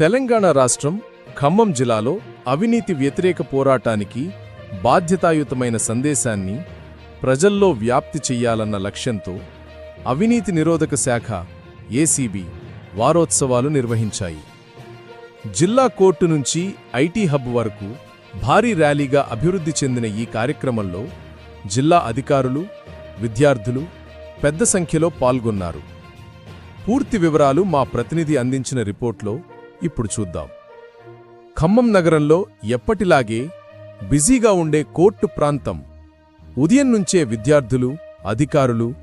తెలంగాణ రాష్ట్రం ఖమ్మం జిల్లాలో అవినీతి వ్యతిరేక పోరాటానికి బాధ్యతాయుతమైన సందేశాన్ని ప్రజల్లో వ్యాప్తి చెయ్యాలన్న లక్ష్యంతో అవినీతి నిరోధక శాఖ ఏసీబీ వారోత్సవాలు నిర్వహించాయి. జిల్లా కోర్టు నుంచి ఐటీ హబ్ వరకు భారీ ర్యాలీగా అభివృద్ధి చెందిన ఈ కార్యక్రమంలో జిల్లా అధికారులు విద్యార్థులు పెద్ద సంఖ్యలో పాల్గొన్నారు. పూర్తి వివరాలు మా ప్రతినిధి అందించిన రిపోర్ట్లో ఇప్పుడు చూద్దాం. ఖమ్మం నగరంలో ఎప్పటిలాగే బిజీగా ఉండే కోర్టు ప్రాంతం. ఉదయం నుంచే విద్యార్థులు అధికారులు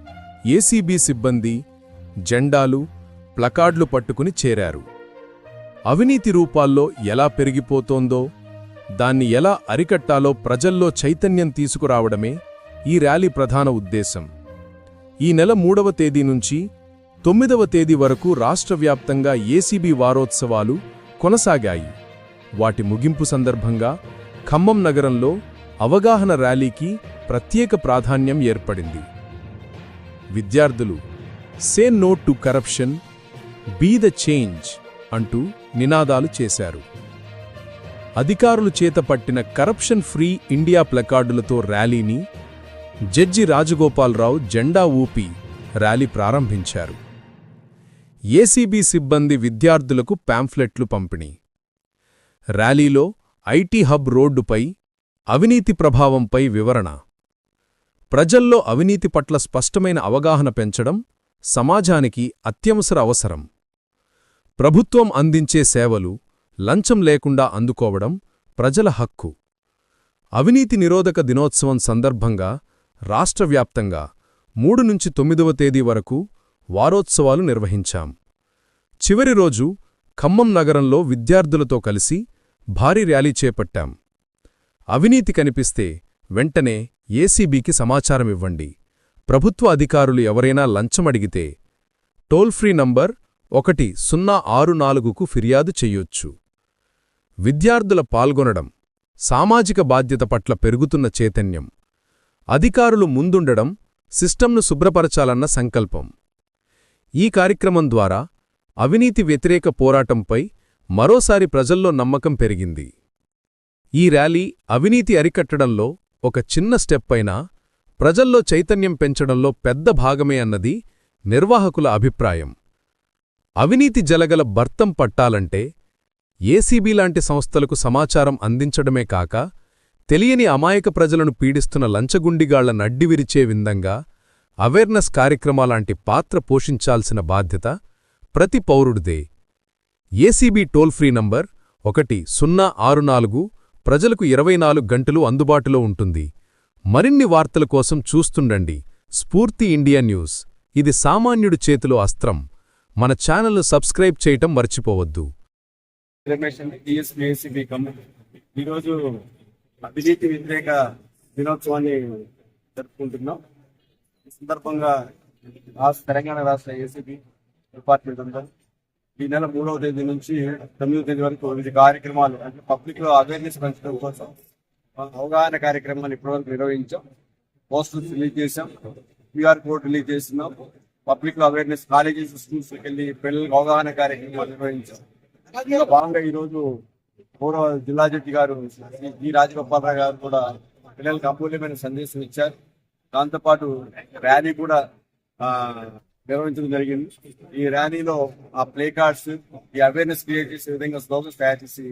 ఏసీబీ సిబ్బంది జెండాలు ప్లకార్డులు పట్టుకుని చేరారు. అవినీతి రూపాల్లో ఎలా పెరిగిపోతోందో దాన్ని ఎలా అరికట్టాలో ప్రజల్లో చైతన్యం తీసుకురావడమే ఈ ర్యాలీ ప్రధాన ఉద్దేశం. ఈ నెల మూడవ తేదీ నుంచి తొమ్మిదవ తేదీ వరకు రాష్ట్ర వ్యాప్తంగా ఏసీబీ వారోత్సవాలు కొనసాగాయి. వాటి ముగింపు సందర్భంగా ఖమ్మం నగరంలో అవగాహన ర్యాలీకి ప్రత్యేక ప్రాధాన్యం ఏర్పడింది. విద్యార్థులు say no to corruption be the change అంటూ నినాదాలు చేశారు. అధికారులు చేతపట్టిన కరప్షన్ ఫ్రీ ఇండియా ప్లకార్డులతో ర్యాలీని జడ్జి రాజగోపాలరావు జెండా ఊపి ర్యాలీ ప్రారంభించారు. ఏసీబీ సిబ్బంది విద్యార్థులకు పాంఫ్లెట్లు పంపిణీ. ర్యాలీలో ఐటీ హబ్ రోడ్డుపై అవినీతి ప్రభావంపై వివరణ. ప్రజల్లో అవినీతి పట్ల స్పష్టమైన అవగాహన పెంచడం సమాజానికి అత్యవసర అవసరం. ప్రభుత్వం అందించే సేవలు లంచం లేకుండా అందుకోవడం ప్రజల హక్కు. అవినీతి నిరోధక దినోత్సవం సందర్భంగా రాష్ట్ర వ్యాప్తంగా మూడు నుంచి తొమ్మిదవ తేదీ వరకు వారోత్సవాలు నిర్వహించాం. చివరి రోజు ఖమ్మం నగరంలో విద్యార్థులతో కలిసి భారీ ర్యాలీ చేపట్టాం. అవినీతి కనిపిస్తే వెంటనే ఏసీబీకి సమాచారమివ్వండి ప్రభుత్వ అధికారులు ఎవరైనా లంచమడిగితే టోల్ ఫ్రీ నంబర్ ఒకటి సున్నా ఆరు నాలుగుకు ఫిర్యాదు చెయ్యొచ్చు విద్యార్థుల పాల్గొనడం సామాజిక బాధ్యత పట్ల పెరుగుతున్న చైతన్యం అధికారులు ముందుండడం సిస్టంను శుభ్రపరచాలన్న సంకల్పం. ఈ కార్యక్రమం ద్వారా అవినీతి వ్యతిరేక పోరాటంపై మరోసారి ప్రజల్లో నమ్మకం పెరిగింది. ఈ ర్యాలీ అవినీతి అరికట్టడంలో ఒక చిన్న స్టెప్ అయినా ప్రజల్లో చైతన్యం పెంచడంలో పెద్ద భాగమే అన్నది నిర్వాహకుల అభిప్రాయం. అవినీతి జలగల భర్తం పట్టాలంటే ఏసీబీ లాంటి సంస్థలకు సమాచారం అందించడమే కాక తెలియని అమాయక ప్రజలను పీడిస్తున్న లంచగుండిగాళ్ళ నడ్డివిరిచే విందంగా అవేర్నెస్ కార్యక్రమాలాంటి పాత్ర పోషించాల్సిన బాధ్యత ప్రతి పౌరుడిదే. ఏసీబీ టోల్ ఫ్రీ నంబర్ ఒకటి సున్నా ఆరు నాలుగు ప్రజలకు ఇరవై నాలుగు గంటలు అందుబాటులో ఉంటుంది. మరిన్ని వార్తల కోసం చూస్తుండండి స్ఫూర్తి ఇండియా న్యూస్. ఇది సామాన్యుడి చేతిలో అస్త్రం. మన ఛానల్ను సబ్స్క్రైబ్ చేయటం మర్చిపోవద్దు. ఈరోజు అవినీతి వ్యతిరేక దినోత్సవాన్ని జరుపుకుంటున్నాం. సందర్భంగా రాష్ట్ర తెలంగాణ రాష్ట్ర ఏసీబీ డిపార్ట్మెంట్ అంతా ఈ నెల మూడవ తేదీ నుంచి తొమ్మిదవ తేదీ వరకు వివిధ కార్యక్రమాలు అంటే పబ్లిక్లో అవేర్నెస్ పెంచడం కోసం అవగాహన కార్యక్రమాలు ఇప్పటివరకు నిర్వహించాం. పోస్టర్స్ రిలీజ్ చేశాం. క్యూఆర్ కోడ్ రిలీజ్ చేస్తున్నాం. పబ్లిక్లో అవేర్నెస్ కాలేజెస్ స్కూల్స్ వెళ్ళి పిల్లలకు అవగాహన కార్యక్రమాలు నిర్వహించాం. భాగంగా ఈ రోజు పూర్వ జిల్లా జడ్జి గారు శ్రీ జి రాజగోపాలరావు గారు కూడా పిల్లలకు అమూల్యమైన సందేశం ఇచ్చారు. దాంతోపాటు ర్యాలీ కూడా నిర్వహించడం జరిగింది. ఈ ర్యాలీలో ఆ ప్లే కార్డ్స్ ఈ అవేర్నెస్ క్రియేట్ చేసే విధంగా స్లోగన్స్ తయారు చేసి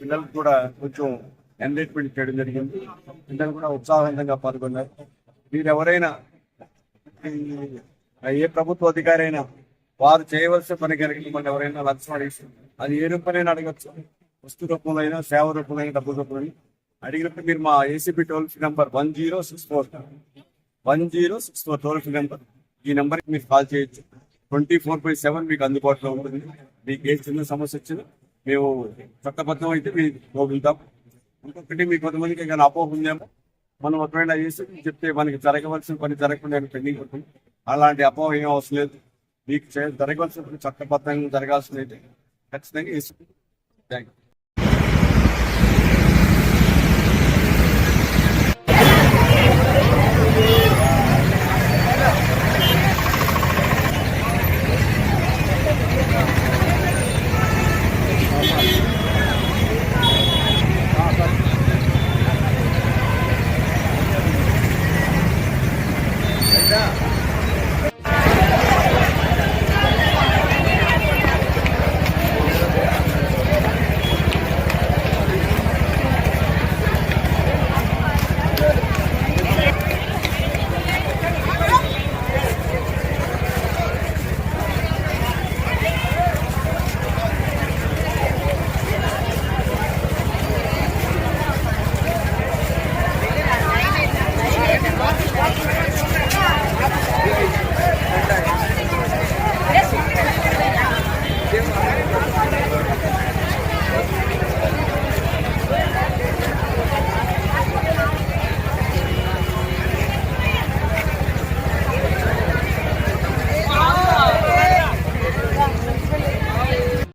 పిల్లలకు కూడా కొంచెం ఎంటర్టైన్మెంట్ చేయడం జరిగింది. పిల్లలు కూడా ఉత్సాహవంతంగా పాల్గొన్నారు. మీరు ఎవరైనా ఏ ప్రభుత్వ అధికారి అయినా వారు చేయవలసిన పని కనుక మిమ్మల్ని ఎవరైనా లక్ష్యం అడిగి అది ఏ రూపంలో అడగచ్చు. వస్తు రూపంలో అయినా సేవ రూపంలో అయినా డబ్బు రూపంలో అయినా. అడిగినప్పుడు మీరు మా ACP toll free number one zero six four one zero six four toll free number ఈ నెంబర్కి మీరు కాల్ చేయొచ్చు. ట్వంటీ ఫోర్ బై సెవెన్ మీకు అందుబాటులో ఉంటుంది. మీకు ఏ చిన్న సమస్య వచ్చినా మేము చట్టబద్ధం అయితే మీకు వెళ్తాం ఇంకొకటి మీకు కొంతమందికి ఏమైనా అపోహ ఉందేమో మనం ఒకవేళ చేసి చెప్తే మనకి జరగవలసిన పని జరగకుండా పెండింగ్ ఉంటుంది. అలాంటి అపోహ ఏం అవసరం లేదు. మీకు జరగవలసిన పని చట్టబద్ధంగా జరగాల్సింది అయితే ఖచ్చితంగా థ్యాంక్ యూ